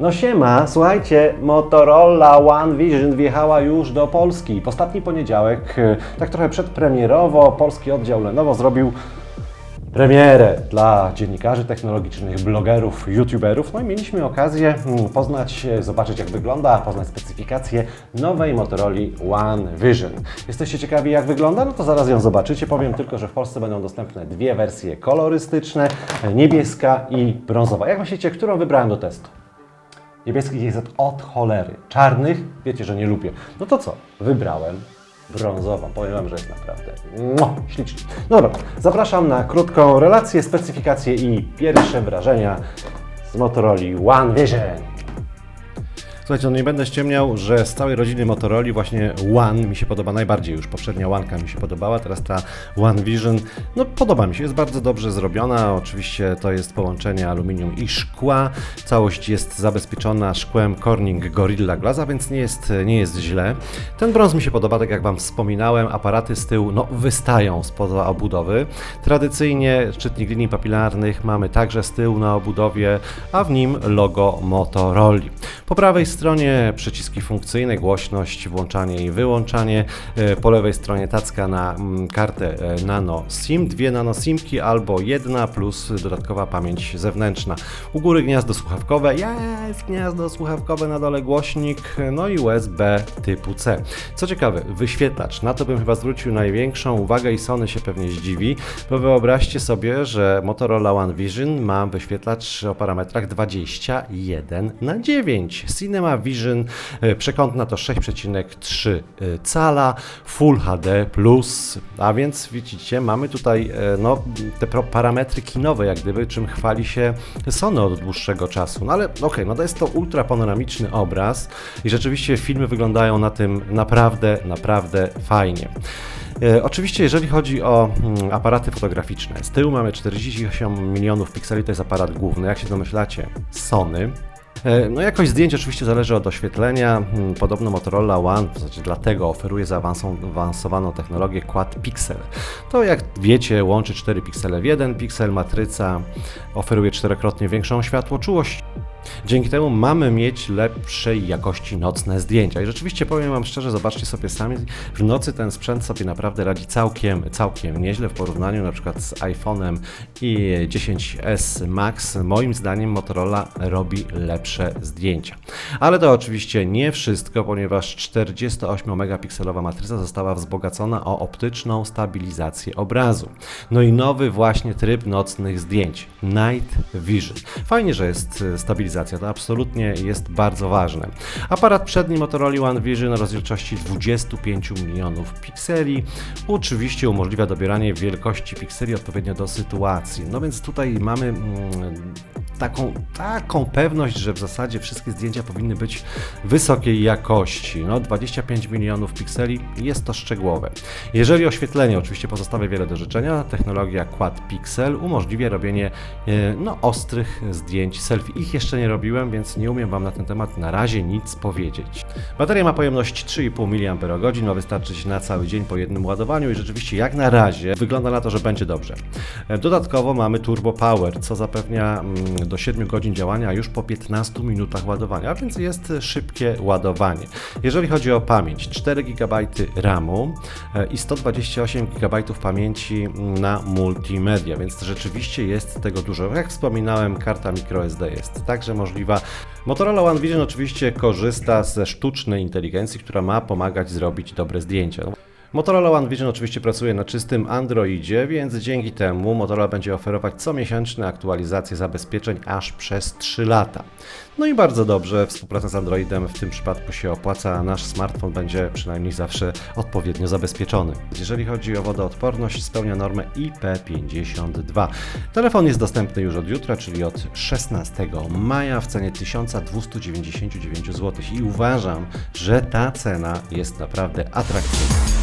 No siema, słuchajcie, Motorola One Vision wjechała już do Polski. W ostatni poniedziałek, e, tak trochę przedpremierowo, polski oddział Lenovo zrobił premierę dla dziennikarzy technologicznych, blogerów, youtuberów. No i mieliśmy okazję mm, poznać, e, zobaczyć jak wygląda, poznać specyfikację nowej Motorola One Vision. Jesteście ciekawi jak wygląda? No to zaraz ją zobaczycie. Powiem tylko, że w Polsce będą dostępne dwie wersje kolorystyczne, e, niebieska i brązowa. Jak myślicie, którą wybrałem do testu? Niebieskich jest od cholery. Czarnych wiecie, że nie lubię. No to co? Wybrałem brązową. Powiem Wam, że jest naprawdę ślicznie. No dobra, zapraszam na krótką relację, specyfikację i pierwsze wrażenia z Motorola One Vision. Słuchajcie, no nie będę ściemniał, że z całej rodziny Motorola właśnie One mi się podoba najbardziej już. Poprzednia Łanka mi się podobała, teraz ta One Vision, no podoba mi się, jest bardzo dobrze zrobiona. Oczywiście to jest połączenie aluminium i szkła. Całość jest zabezpieczona szkłem Corning Gorilla Glass, a więc nie jest, nie jest źle. Ten brąz mi się podoba, tak jak Wam wspominałem, aparaty z tyłu no, wystają spoza obudowy. Tradycyjnie szczytnik linii papilarnych mamy także z tyłu na obudowie, a w nim logo Motorola. Po prawej stronie przyciski funkcyjne, głośność, włączanie i wyłączanie. E, Po lewej stronie tacka na mm, kartę e, nano SIM, dwie nano SIMki albo jedna plus dodatkowa pamięć zewnętrzna. U góry gniazdo słuchawkowe, jest gniazdo słuchawkowe, na dole głośnik, no i USB typu C. Co ciekawe, wyświetlacz, na to bym chyba zwrócił największą uwagę i Sony się pewnie zdziwi, bo wyobraźcie sobie, że Motorola One Vision ma wyświetlacz o parametrach 21 na 9 Cinema Vision e, przekątna to 6,3 e, cala, Full HD+, a więc widzicie, mamy tutaj e, no, te parametry kinowe jak gdyby, czym chwali się Sony od dłuższego czasu. No ale okej, no to jest to ultra panoramiczny obraz i rzeczywiście filmy wyglądają na tym naprawdę, naprawdę fajnie. Oczywiście, jeżeli chodzi o mm, aparaty fotograficzne, z tyłu mamy 48 milionów pikseli, to jest aparat główny. Jak się domyślacie, Sony. E, No jakość zdjęć oczywiście zależy od oświetlenia. Mm, Podobno Motorola One, w zasadzie dlatego oferuje zaawansowaną technologię Quad Pixel. To jak wiecie łączy 4 piksele w jeden piksel, matryca oferuje czterokrotnie większą światłoczułość. Dzięki temu mamy mieć lepszej jakości nocne zdjęcia. I rzeczywiście powiem Wam szczerze, zobaczcie sobie sami, w nocy ten sprzęt sobie naprawdę radzi całkiem, całkiem nieźle w porównaniu na przykład z iPhone'em i 10s Max. Moim zdaniem Motorola robi lepsze zdjęcia. Ale to oczywiście nie wszystko, ponieważ 48-megapikselowa matryca została wzbogacona o optyczną stabilizację obrazu. No i nowy właśnie tryb nocnych zdjęć, Night Vision. Fajnie, że jest e, stabilizacja, to absolutnie jest bardzo ważne. Aparat przedni Motorola One Vision rozdzielczości 25 milionów pikseli. Oczywiście umożliwia dobieranie wielkości pikseli odpowiednio do sytuacji. No więc tutaj mamy mm, taką, taką pewność, że w zasadzie wszystkie zdjęcia powinny być wysokiej jakości. No 25 milionów pikseli jest to szczegółowe. Jeżeli oświetlenie oczywiście pozostawia wiele do życzenia, technologia Quad Pixel umożliwia robienie e, no, ostrych zdjęć selfie. Ich jeszcze nie robiłem, więc nie umiem Wam na ten temat na razie nic powiedzieć. Bateria ma pojemność 3,5 mAh, ma wystarczyć na cały dzień po jednym ładowaniu i rzeczywiście jak na razie wygląda na to, że będzie dobrze. E, Dodatkowo mamy Turbo Power, co zapewnia mm, do 7 godzin działania już po 15 minutach ładowania, a więc jest szybkie ładowanie. Jeżeli chodzi o pamięć, 4 GB RAMu e, i 128 GB pamięci na multimedia, więc rzeczywiście jest tego dużo. Jak wspominałem, karta microSD jest także możliwa. Motorola One Vision oczywiście korzysta ze sztucznej inteligencji, która ma pomagać zrobić dobre zdjęcia. Motorola One Vision oczywiście pracuje na czystym Androidzie, więc dzięki temu Motorola będzie oferować comiesięczne aktualizacje zabezpieczeń aż przez 3 lata. No i bardzo dobrze, współpraca z Androidem w tym przypadku się opłaca, a nasz smartfon będzie przynajmniej zawsze odpowiednio zabezpieczony. Jeżeli chodzi o wodoodporność, spełnia normę IP52. Telefon jest dostępny już od jutra, czyli od 16 maja w cenie 1299 zł i uważam, że ta cena jest naprawdę atrakcyjna.